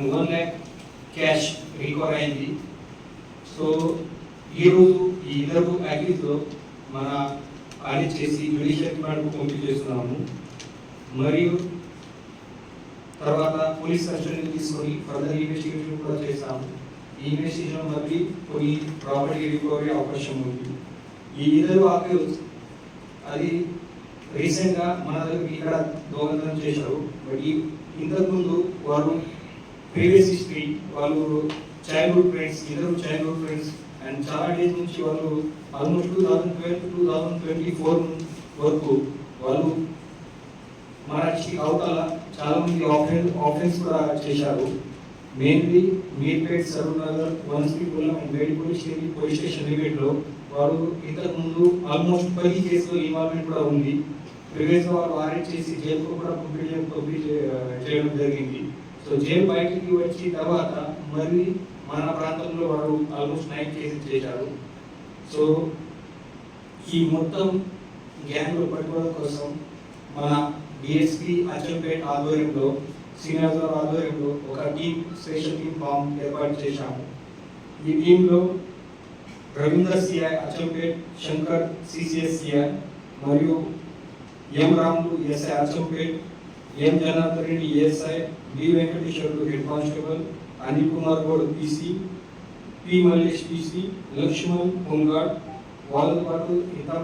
And one lakh cash recover అయింది so ఈరోజు ఈ ఇద్దరు ప్యాకేజ్లో మన పని చేసి జ్యుడిషియల్ పంపించే చేస్తున్నాము మరియు తర్వాత పోలీస్ కస్టడీని తీసుకొని ఫర్దర్ ఇన్వెస్టిగేషన్ కూడా చేశాము ఈ ఇన్వెస్టిగేషన్ బట్టి కొన్ని ప్రాపర్టీ రికవరీ అవకాశం ఉంది. ఈ ఇద్దరు ఆక్యూస్ అది రీసెంట్గా మన దగ్గర ఇక్కడ దొంగతనం చేశారు. బట్ ఈ ఇంతకుముందు వారు ప్రీవియస్ హిస్టరీ వాళ్ళు చైల్డ్హుడ్ ఫ్రెండ్స్ ఇద్దరు చైల్డ్హుడ్ ఫ్రెండ్స్ అండ్ చాలా డేస్ నుంచి వాళ్ళు almost two thousand twelve two thousand twenty four వరకు వాళ్ళు మన అవతల చాలా మంది ఆఫెన్స్ ఆఫెన్స్ కూడా చేశారు. మెయిన్లీ మీర్పేట్ సరూర్ నగర్ వన్ స్పీపుల్ and Medipally station police station లిమిట్లో వారు ఇంతకు ముందు ఆల్మోస్ట్ పది కేసులో ఇన్వాల్వ్మెంట్ కూడా ఉంది. ప్రీవియస్ వారు అరెస్ట్ చేసి జైలుకు కూడా పంపిణీ పంపిణీ చేయడం జరిగింది. సో జైలు బయటికి వచ్చి తర్వాత మరి మన ప్రాంతంలో వారు ఆల్మోస్ట్ నైన్ కేసెస్ చేశారు. సో ఈ మొత్తం గ్యాంగ్లో పట్టుకోవడం కోసం మన డిఎస్పి అచ్చంపేట్ ఆధ్వర్యంలో శ్రీనివాసరావు ఆధ్వర్యంలో ఒక టీం స్పెషల్ టీం ఫామ్ ఏర్పాటు చేశాము. ఈ టీంలో Ravindra CI Achampet Shankar CCS CI మరియు M Ramulu SI Achampet M Janardhan ASI B Venkateswarlu head constable Anil Kumar Goud PC P Mallesh PC Lakshman home guard వాళ్ళతో పాటు ఇంకా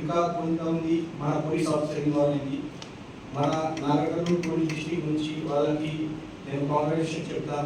ఇంకా కొంతమంది మన పోలీస్ ఆఫీసర్ ఇన్వాల్వ్ అయింది మన నాగర్కర్నూలు పోలీస్ డిస్టిక్ నుంచి వాళ్ళకి నేను కాంగ్రెస్ చెప్తాను.